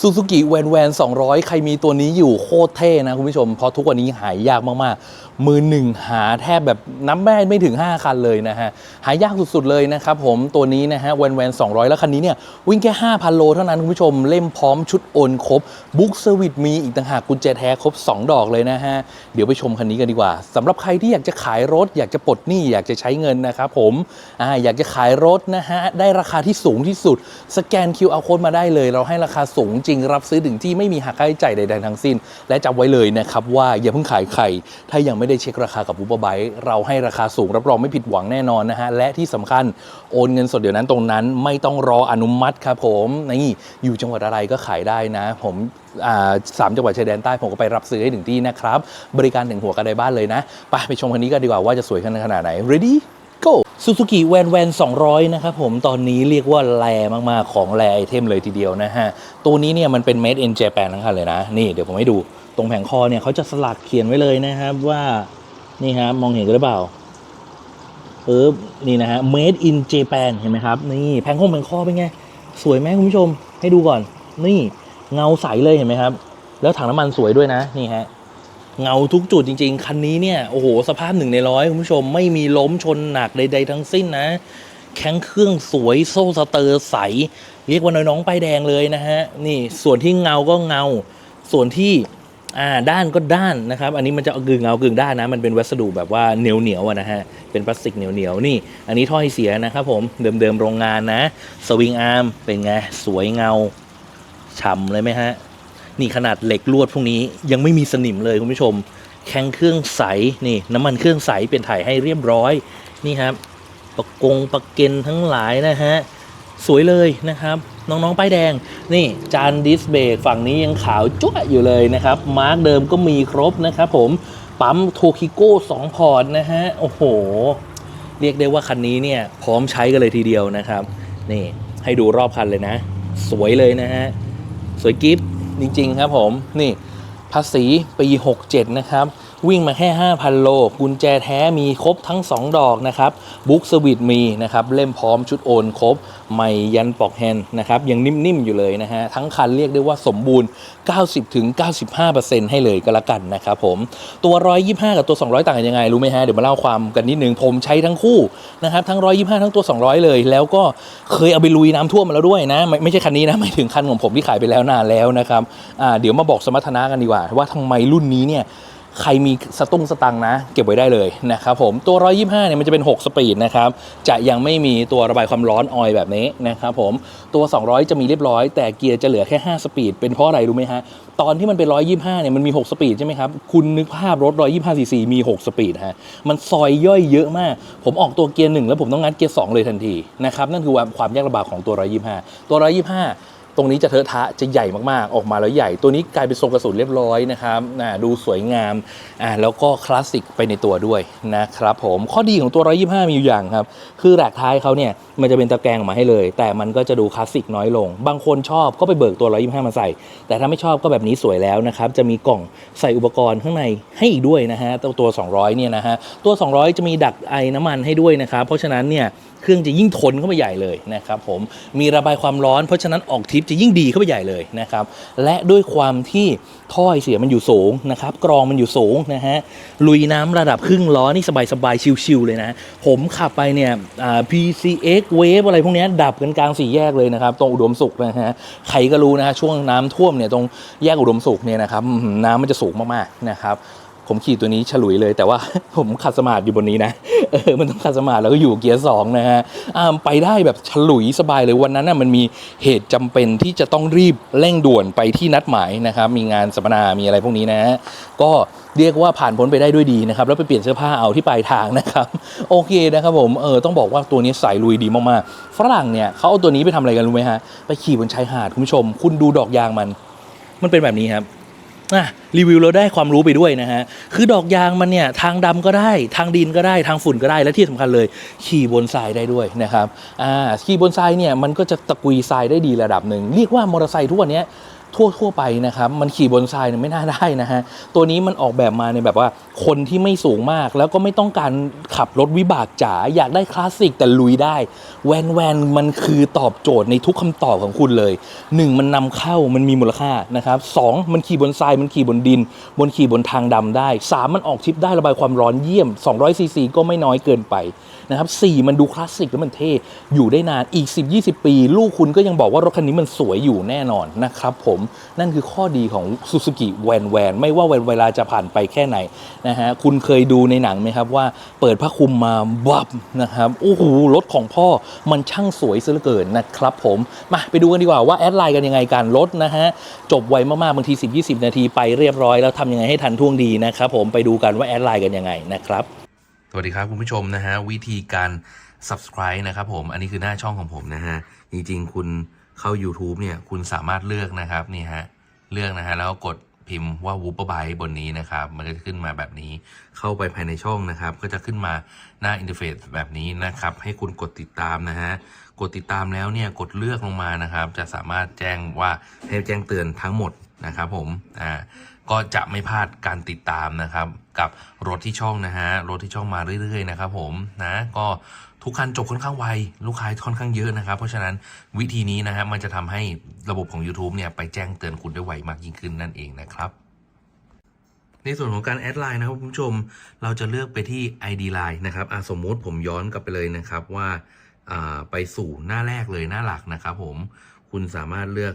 ซูซูกิแวนแวน200 ใครมีตัวนี้อยู่โคตรเท่นะคุณผู้ชม เพราะทุกวันนี้หายยากมาก มือหนึ่งหาแทบแบบน้ำแม่ไม่ถึง 5 คันเลยนะฮะ หายากสุดๆเลยนะครับผมตัวนี้นะฮะแวนแวน200 แล้วคันนี้เนี่ย วิ่งแค่ 5,000 โลเท่านั้นคุณผู้ชมเล่มพร้อมชุดโอนครบบุ๊กเซอร์วิสมีอีกต่างหากกุญแจแท้ครบ 2 ดอกเลยนะฮะ เดี๋ยวไปชมคันนี้กันดีกว่าสำหรับใครที่อยากจะขายรถ อยากจะปลดหนี้อยากจะใช้เงินนะครับผมอ่าอยากจะขายรถนะฮะได้ราคาที่สูงที่สุด สแกน QR code มาได้เลย เราให้ราคาสูงจริงรับซื้อถึงที่ไม่มีหักค่าใช้จ่ายใดๆทั้งสิ้น และจำไว้เลยนะครับว่าอย่าเพิ่งขายใครถ้ายังไม่ได้เช็คราคากับบูเบอร์ไบเราให้ราคาสูงรับรองไม่ผิดหวังแน่นอนนะฮะ และที่สำคัญโอนเงินสดเดี๋ยวนั้นตรงนั้นไม่ต้องรออนุมัติครับผมนี่อยู่จังหวัดอะไรก็ขายได้นะ ผมสามจังหวัดชายแดนใต้ผมก็ไปรับซื้อให้ถึงที่นะครับ บริการถึงหัวกันในบ้านเลยนะไปไปชมคันนี้กันดีกว่าว่าจะสวยขนาดไหน ready go ซูซูกิแวนแวน200 นะครับผมตอนนี้เรียกว่าแรมากๆ ของแรไอเทมเลยทีเดียวนะฮะ ตัวนี้เนี่ยมันเป็น made in Japan ทั้งคันเลยนะ นี่เดี๋ยวผมให้ดู รงแผงคอเนี่ยเขาจะสลักเขียนไว้เลยนะครับว่านี่ครับมองเห็นกันหรือเปล่าปึ๊บนี่นะฮะ made in Japan เห็นไหมครับ นี่แผงคงแผงคอเป็นไง สวยไหมคุณผู้ชมให้ดูก่อน นี่เงาใสเลยเห็นไหมครับ แล้วถังน้ำมันสวยด้วยนะนี่ฮะเงาทุกจุดจริง ๆ คันนี้เนี่ย โอ้โห สภาพหนึ่งในร้อยคุณผู้ชมไม่มีล้มชนหนักใดๆทั้งสิ้นนะ แข้งเครื่องสวยโซ่สเตอร์ใส เรียกว่าน้อยน้องป้ายแดงเลยนะฮะ นี่ส่วนที่เงาก็เงา ส่วนที่ อ่าด้านก็ด้านนะครับ อันนี้มันจะกึ่งเงากึ่งด้านนะ มันเป็นวัสดุแบบว่าเหนียวเหนียวอะนะฮะ เป็นพลาสติกเหนียวเหนียวนี่ อันนี้ถ้อยเสียนะครับผม เดิมๆโรงงานนะ สวิงอาร์มเป็นไง สวยเงาฉ่ำเลยไหมฮะ นี่ขนาดเหล็กลวดพวกนี้ยังไม่มีสนิมเลยคุณผู้ชม แข็งเครื่องใส นี่น้ำมันเครื่องใสเป็นถ่ายให้เรียบร้อย นี่ครับ ประกงประเกนทั้งหลายนะฮะ สวยเลยนะครับ น้องๆป้ายแดง นี่จานดิสเบรกฝั่งนี้ยังขาวจ้วอยู่เลยนะครับ มาร์กเดิมก็มีครบนะครับผมปั๊มโทคิโก้2พอร์ตนะฮะ โอ้โห เรียกได้ว่าคันนี้เนี่ยพร้อมใช้กันเลยทีเดียวนะครับ นี่ให้ดูรอบคันเลยนะ สวยเลยนะฮะ สวยกิฟต์จริงๆครับผม นี่ภาษีปี 67 นะครับ วิ่งมาแค่ 5,000 โล กุญแจแท้มีครบทั้ง 2 ดอกนะครับบุ๊กสวิตมีนะครับเล่มพร้อมชุดโอนครบไม่ยันปอกแฮนนะครับยังนิ่มๆอยู่เลยนะฮะทั้งคันเรียกได้ว่าสมบูรณ์ 90-95%ให้เลยก็แล้วกันนะครับผมตัว 125 กับตัว 200 ต่างกันยังไงรู้ไหมฮะเดี๋ยวมาเล่าความกันนิดนึงผมใช้ทั้งคู่นะครับทั้ง 125 ทั้งตัว 200 เลย แล้วก็เคยเอาไปลุยน้ำท่วมมาแล้วด้วยนะไม่ไม่ใช่คันนี้นะหมายถึงคันของผมที่ขายไปแล้วนานแล้วนะครับอ่าเดี๋ยวมาบอกสมรรถนะกันดีกว่าว่าทำไมรุ่นนี้เนี่ย ใครมีสตุ้งสตังนะเก็บไว้ได้เลยนะครับผมตัว 125 เนี่ยมันจะเป็น 6 สปีดนะครับจะยังไม่มีตัวระบายความร้อนออยแบบนี้นะครับผมตัว 200 จะมีเรียบร้อย แต่เกียร์จะเหลือแค่ 5 สปีด เป็นเพราะอะไรรู้ไหมฮะตอนที่มันเป็น 125 เนี่ยมันมี 6 สปีดใช่ไหมครับ คุณนึกภาพรถ 125 ซีซีมี 6 สปีดฮะมันซอยย่อยเยอะมาก ผมออกตัวเกียร์หนึ่งแล้วผมต้องงัดเกียร์ 2 เลยทันทีนะครับนั่นคือความยากลำบากของตัว 125 ตัว 125 ตรงนี้จะเทอะทะจะใหญ่มากๆ ออกมาแล้วใหญ่ ตัวนี้กลายเป็นทรงกระสุนเรียบร้อยนะครับอ่าดูสวยงามอ่าแล้วก็คลาสสิกไปในตัวด้วยนะครับผมข้อดีของตัว 125 มีอยู่อย่างครับ คือแหลกท้ายเขาเนี่ยมันจะเป็นตะแกรงออกมาให้เลย แต่มันก็จะดูคลาสสิกน้อยลง บางคนชอบก็ไปเบิกตัว 125 มาใส่ แต่ถ้าไม่ชอบก็แบบนี้สวยแล้วนะครับ จะมีกล่องใส่อุปกรณ์ข้างในให้อีกด้วยนะฮะตัวตัว200 เนี่ยนะฮะตัว 200 จะมีดักไอน้ำมันให้ด้วยนะครับ เพราะฉะนั้นเนี่ยเครื่องจะยิ่งทนเข้าไปใหญ่เลยนะครับผมมีระบายความร้อน เพราะฉะนั้นออกทริปจะยิ่งดีเข้าไปใหญ่เลยนะครับและด้วยความที่ท่อไอเสียมันอยู่สูงนะครับกรองมันอยู่สูงนะฮะลุยน้ำระดับครึ่งล้อนี่สบายๆชิวๆเลยนะ ผมขับไปเนี่ยอ่า PCX Wave อะไรพวกนี้ดับกันกลางสี่แยกเลยนะครับตรงอุดมสุขนะฮะใครก็รู้นะฮะช่วงน้ำท่วมเนี่ยตรงแยกอุดมสุขเนี่ยนะครับน้ำมันจะสูงมากๆนะครับ ผมขี่ตัวนี้ฉลุยเลย แต่ว่าผมขัดสมาธิอยู่บนนี้นะเออมันต้องขัดสมาธิแล้วก็อยู่เกียร์สองนะฮะอ่าไปได้แบบฉลุยสบายเลยวันนั้นน่ะมันมีเหตุจำเป็นที่จะต้องรีบเร่งด่วนไปที่นัดหมายนะครับมีงานสัมมนา มีอะไรพวกนี้นะฮะก็เรียกว่าผ่านพ้นไปได้ด้วยดีนะครับ แล้วไปเปลี่ยนเสื้อผ้าเอาที่ปลายทางนะครับ โอเคนะครับผมเออต้องบอกว่าตัวนี้ใส่ลุยดีมากๆฝรั่งเนี่ยเขาเอาตัวนี้ไปทำอะไรกันรู้ไหมฮะไปขี่บนชายหาดคุณผู้ชม คุณดูดอกยางมัน มันเป็นแบบนี้ครับ อะรีวิวเราได้ความรู้ไปด้วยนะฮะ คือดอกยางมันเนี่ยทางดำก็ได้ ทางดินก็ได้ทางฝุ่นก็ได้และที่สำคัญเลย ขี่บนทรายได้ด้วยนะครับอ่าขี่บนทรายเนี่ยมันก็จะตะกุยทรายได้ดีระดับหนึ่งเรียกว่ามอเตอร์ไซค์ทุกวันนี้ ทั่วทั่วไปนะครับ มันขี่บนทรายเนี่ยไม่น่าได้นะฮะ ตัวนี้มันออกแบบมาในแบบว่าคนที่ไม่สูงมาก แล้วก็ไม่ต้องการขับรถวิบากจ๋าอยากได้คลาสสิกแต่ลุยได้ แวนแวนมันคือตอบโจทย์ในทุกคำตอบของคุณเลย 1 มันนำเข้ามันมีมูลค่านะครับสองมันขี่บนทรายมันขี่บนดิน บนขี่บนทางดำได้ 3 มันออกทริปได้ระบายความร้อนเยี่ยม200ซีซีก็ไม่น้อยเกินไปนะครับสี่มันดูคลาสสิกแล้วมันเท่อยู่ได้นานอีก 10-20 ปี ลูกคุณก็ยังบอกว่ารถคันนี้มันสวยอยู่แน่นอนนะครับผมนั่นคือข้อดีของ Suzuki แวนแวนไม่ว่าเวลาจะผ่านไปแค่ไหนนะฮะคุณเคยดูในหนังไหมครับว่าเปิดผ้าคลุมมาวับนะครับโอ้โหรถของพ่อมันช่างสวยซะเหลือเกินนะครับผมมาไปดูกันดีกว่าว่าแอดไลน์กันยังไงการรถนะฮะจบไวมากๆบางที 10-20 นาทีไปเรียบร้อยแล้วทำยังไงให้ทันท่วงดีนะครับผมไปดูกันว่าแอดไลน์กันยังไงนะครับสวัสดีครับคุณผู้ชมนะฮะวิธีการ subscribe นะครับผม อันนี้คือหน้าช่องของผมนะฮะ จริงๆ คุณ เข้า YouTube เนี่ยคุณสามารถเลือกนะครับนี่ฮะเลือกนะฮะแล้วกดพิมพ์ว่า w o o p e r b y บนนี้นะครับ มันก็จะขึ้นมาแบบนี้เข้าไปภายในช่องนะครับ ก็จะขึ้นมาหน้าอินเทอร์เฟซแบบนี้นะครับ ให้คุณกดติดตามนะฮะกดติดตามแล้วเนี่ยกดเลือกลงมานะครับ จะสามารถแจ้งว่าให้แจ้งเตือนทั้งหมดนะครับผมอ่าก็จะไม่พลาดการติดตามนะครับ กับรถที่ช่องนะฮะรถที่ช่องมาเรื่อยๆนะครับผมนะก็ ทุกคันจบค่อนข้างไว ลูกค้าค่อนข้างเยอะนะครับ เพราะฉะนั้นวิธีนี้นะฮะมันจะทำให้ระบบของ YouTube เนี่ยไปแจ้งเตือนคุณได้ไวมากยิ่งขึ้นนั่นเองนะครับในส่วนของการแอดไลน์นะครับคุณผู้ชม เราจะเลือกไปที่ ID Line นะครับอะสมมติผมย้อนกลับไปเลยนะครับว่าไปสู่หน้าแรกเลยหน้าหลักนะครับผมคุณสามารถเลือก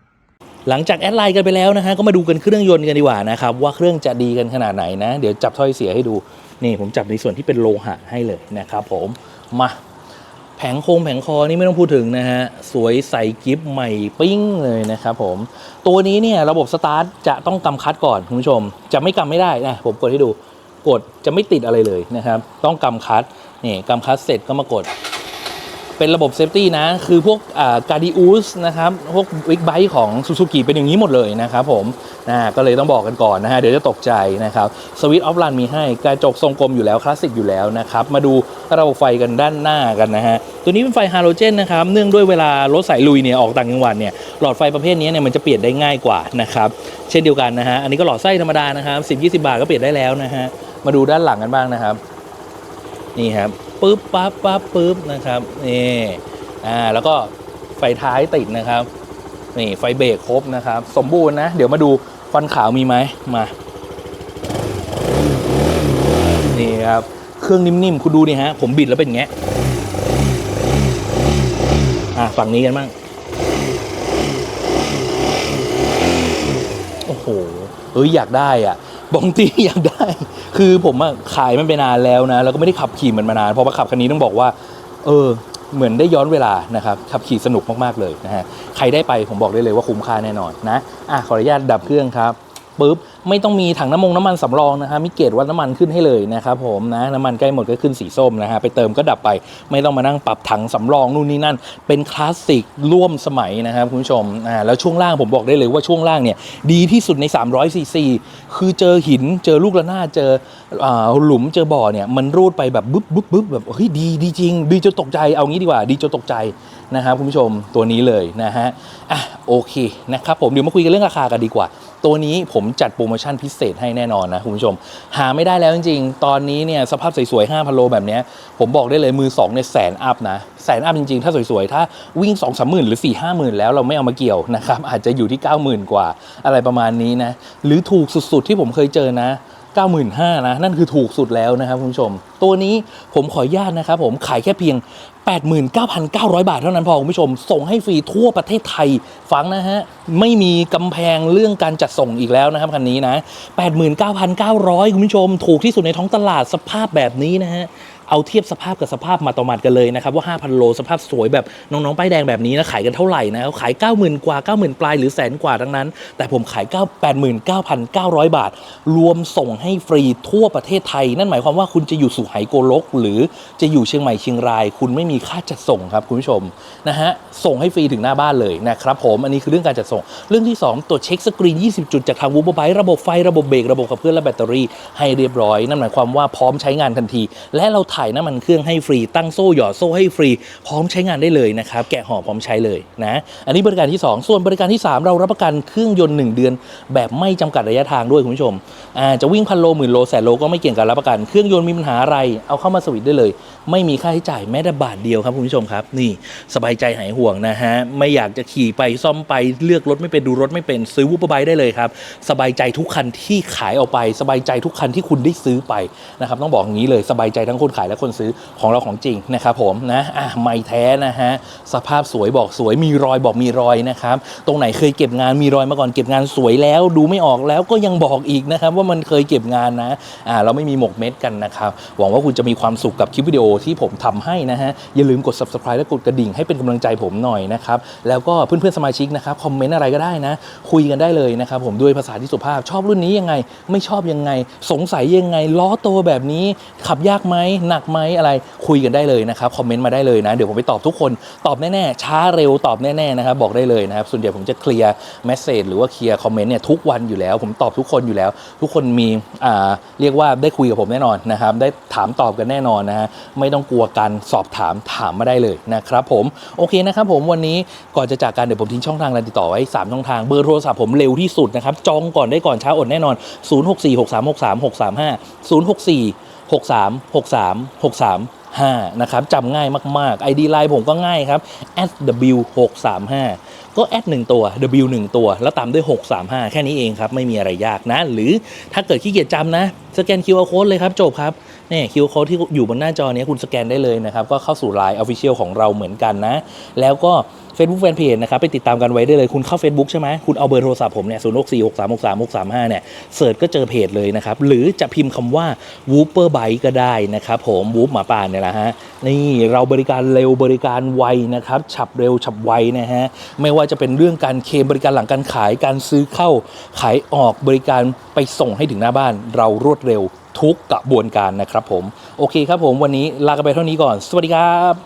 หลังจากแอดไลน์กันไปแล้วนะฮะก็มาดูกันเครื่องยนต์กันดีกว่านะครับว่าเครื่องจะดีกันขนาดไหนนะ เดี๋ยวจับถ้อยเสียให้ดูนี่ผมจับในส่วนที่เป็นโลหะให้เลยนะครับผมมาแผงโครงแผงคอนี่ไม่ต้องพูดถึงนะฮะสวยใสกิฟใหม่ปิ้งเลยนะครับผมตัวนี้เนี่ยระบบสตาร์ทจะต้องกำคัดก่อนคุณผู้ชม จะไม่กำไม่ได้นะผมกดให้ดูกดจะไม่ติดอะไรเลยนะครับ ต้องกำคัดนี่กำคัดเสร็จก็มากด เป็นระบบเซฟตี้นะ คือพวกการดิอุสนะครับ พวกวิกไบค์ของซูซูกิเป็นอย่างนี้หมดเลยนะครับผมนะก็เลยต้องบอกกันก่อนนะฮะ เดี๋ยวจะตกใจนะครับ สวิตช์ออฟรันมีให้ กระจกทรงกลมอยู่แล้ว คลาสสิกอยู่แล้วนะครับ มาดูระบบไฟกันด้านหน้ากันนะฮะ ตัวนี้เป็นไฟฮาโลเจนนะครับ เนื่องด้วยเวลารถสายลุยเนี่ยออกต่างจังหวัดเนี่ย หลอดไฟประเภทนี้เนี่ยมันจะเปลี่ยนได้ง่ายกว่านะครับ เช่นเดียวกันนะฮะ อันนี้ก็หลอดไส้ธรรมดานะครับ10-20บาทก็เปลี่ยนได้แล้วนะฮะ มาดูด้านหลังกันบ้างนะครับ นี่ครับ ปึ๊บปั๊บปั๊บปึ๊บนะครับนี่อ่าแล้วก็ไฟท้ายติดนะครับนี่ไฟเบรกครบนะครับ สมบูรณ์นะ เดี๋ยวมาดูฟันขาวมีไหมมานี่ครับเครื่องนิ่มๆคุณดูนี่ฮะผมบิดแล้วเป็นอย่างเงี้ยอะฝั่งนี้กันบ้างโอ้โหเอ้ยอยากได้อะ บองตีอยากได้ คือผมอะขายมันไปนานแล้วนะ แล้วก็ไม่ได้ขับขี่มันมานาน พอมาขับคันนี้ต้องบอกว่า เออ เหมือนได้ย้อนเวลานะครับ ขับขี่สนุกมากๆเลยนะฮะ ใครได้ไปผมบอกได้เลยว่าคุ้มค่าแน่นอนนะ อะขออนุญาตดับเครื่องครับ ปุ๊บไม่ต้องมีถังน้ำมงน้ำมันสำรองนะฮะมีเกจวัดน้ำมันขึ้นให้เลยนะครับผมนะน้ำมันใกล้หมดก็ขึ้นสีส้มนะฮะไปเติมก็ดับไป ไม่ต้องมานั่งปรับถังสำรองนู่นนี่นั่น เป็นคลาสสิกร่วมสมัยนะครับคุณผู้ชมอ่าแล้วช่วงล่างผมบอกได้เลยว่าช่วงล่างเนี่ยดีที่สุดใน 300ซีซีคือเจอหินเจอลูกระนาดเจออหลุมเจอบ่อเนี่ยมันรูดไปแบบบึ๊บบึ๊บบึ๊บแบบเฮ้ยดีดีจริงดีจนตกใจเอางี้ดีกว่า ดีจนตกใจนะครับคุณผู้ชมตัวนี้เลยนะฮะอะโอเคนะครับผมเดี๋ยวมาคุยกันเรื่องราคากันดีกว่า ตัวนี้ผมจัดโปรโมชั่นพิเศษให้แน่นอนนะคุณผู้ชม หาไม่ได้แล้วจริงๆ ตอนนี้เนี่ยสภาพสวยๆ5พันโลแบบนี้ผมบอกได้เลยมือ2เนี่ยแสนอัพนะแสนอัพจริงๆ ถ้าสวยๆ ถ้าวิ่ง2 3 0 0 0 0 หรือ 4 5 0 0 0 0 แล้วเราไม่เอามาเกี่ยวนะครับ อาจจะอยู่ที่ 90,000 กว่าอะไรประมาณนี้นะ หรือถูกสุดๆที่ผมเคยเจอนะ 95,000นะนั่นคือถูกสุดแล้วนะครับคุณผู้ชม ตัวนี้ผมขออนุญาตนะครับผมขายแค่เพียง 89,900 บาทเท่านั้นพอคุณผู้ชม ส่งให้ฟรีทั่วประเทศไทยฟังนะฮะ ไม่มีกำแพงเรื่องการจัดส่งอีกแล้วนะครับคันนี้นะ 89,900 คุณผู้ชม ถูกที่สุดในท้องตลาดสภาพแบบนี้นะฮะ เอาเทียบสภาพกับสภาพมาต่อมาดกันเลยนะครับว่า 5,000 โลสภาพสวยแบบน้องๆป้ายแดงแบบนี้นะขายกันเท่าไหร่นะขาย 90,000 กว่า 90,000 ปลายหรือแสนกว่าทั้งนั้น แต่ผมขาย 9 89,900 บาท รวมส่งให้ฟรีทั่วประเทศไทย นั่นหมายความว่าคุณจะอยู่สุไหโกลก หรือจะอยู่เชียงใหม่เชียงราย คุณไม่มีค่าจัดส่งครับคุณผู้ชมนะฮะส่งให้ฟรีถึงหน้าบ้านเลยนะครับผมอันนี้คือเรื่องการจัดส่ง เรื่องที่ 2 ตรวจเช็คสกรีน 20 จุดจากทางวูบไบระบบไฟระบบเบรกระบบขับเคลื่อนและแบตเตอรี่ให้เรียบร้อย นั่นหมายความว่าพร้อมใช้งานทันที และเราถ่ายน้ำมันเครื่องให้ฟรี ตั้งโซ่หยอดโซ่ให้ฟรี พร้อมใช้งานได้เลยนะครับแกะห่อพร้อมใช้เลยนะอันนี้บริการที่ 2 ส่วนบริการที่ 3 เรารับประกันเครื่องยนต์ 1 เดือน แบบไม่จำกัดระยะทางด้วยคุณผู้ชมอ่าจะวิ่งพันโลหมื่นโลแสนโลก็ไม่เกี่ยงกับรับประกันเครื่องยนต์มีปัญหาอะไรเอาเข้ามาสวิตได้เลยไม่มีค่าใช้จ่ายแม้แต่บาทเดียวครับคุณผู้ชมครับ นี่สบายใจหายห่วงนะฮะ ไม่อยากจะขี่ไปซ่อมไปเลือกรถไม่เป็นดูรถไม่เป็นซื้อวูบไบได้เลยครับ สบายใจทุกคันที่ขายออกไป สบายใจทุกคันที่คุณได้ซื้อไปนะครับต้องบอกอย่างนี้เลยสบายใจทั้งคนขายและคนซื้อของเราของจริงนะครับผมนะอะไม่แท้นะฮะสภาพสวยบอกสวยมีรอยบอกมีรอยนะครับตรงไหนเคยเก็บงานมีรอยมาก่อนเก็บงานสวยแล้ว ดูไม่ออกแล้วก็ยังบอกอีกนะครับว่ามันเคยเก็บงานนะอ่าเราไม่มีหมกเม็ดกันนะครับหวังว่าคุณจะมีความสุขกับคลิปวิดีโอที่ผมทำให้นะฮะ อย่าลืมกด subscribe และกดกระดิ่งให้เป็นกำลังใจผมหน่อยนะครับ แล้วก็เพื่อนๆสมาชิกนะครับ คอมเมนต์อะไรก็ได้นะ คุยกันได้เลยนะครับผมด้วยภาษาที่สุภาพชอบรุ่นนี้ยังไง ไม่ชอบยังไง สงสัยยังไง ล้อโตแบบนี้ ขับยากไหมหนักไหมอะไรคุยกันได้เลยนะครับคอมเมนต์มาได้เลยนะ เดี๋ยวผมไปตอบทุกคนตอบแน่ๆช้าเร็วตอบแน่ๆนะครับบอกได้เลยนะครับส่วนใหญ่ผมจะเคลียร์เมสเซจหรือว่าเคลียร์คอมเมนต์เนี่ยทุกวันอยู่แล้ว ผมตอบทุกคนอยู่แล้ว ทุกคนมีอ่าเรียกว่าได้คุยกับผมแน่นอนนะครับได้ถามตอบกันแน่นอนนะฮะไม่ต้องกลัวการสอบถามถามมาได้เลยนะครับผมโอเคนะครับผมวันนี้ก่อนจะจากกันเดี๋ยวผมทิ้งช่องทางการติดต่อไว้สามช่องทางเบอร์โทรศัพท์ผมเร็วที่สุดนะครับจองก่อนได้ก่อนช้าอดแน่นอน 0646363635 064 63 63 63 5นะครับจำง่ายมากๆ ID ไลน์ผมก็ง่ายครับ @w635 ก็แอดหนึ่งตัว W 1ตัว แล้วตามด้วย 635 แค่นี้เองครับ ไม่มีอะไรยากนะ หรือถ้าเกิดขี้เกียจจำนะ สแกน QR Code เลยครับจบครับนี่ QR Code ที่อยู่บนหน้าจอเนี้ยคุณสแกนได้เลยนะครับ ก็เข้าสู่ Line Official ของเราเหมือนกันนะ แล้วก็ Facebook Fanpage นะครับไปติดตามกันไว้ได้เลยคุณเข้า Facebook ใช่ไหมคุณเอาเบอร์โทรศัพท์ผมเนี่ย0 6 4 6 3 6 3 6 3 5เนี่ยเสิร์ชก็เจอเพจเลยนะครับ หรือจะพิมพ์คำว่า Wooper Bike ก็ได้นะครับผมวู p หมาป่าเนี่ยแหละฮะนี่เราบริการเร็วบริการไวนะครับฉับเร็วฉับไวนะฮะไม่ว่าจะเป็นเรื่องการเคลมบริการหลังการขายการซื้อเข้าขายออกบริการไปส่งให้ถึงหน้าบ้าน เรารวดเร็วทุกกระบวนการนะครับผม โอเคครับผมวันนี้ลากันไปเท่านี้ก่อน สวัสดีครับ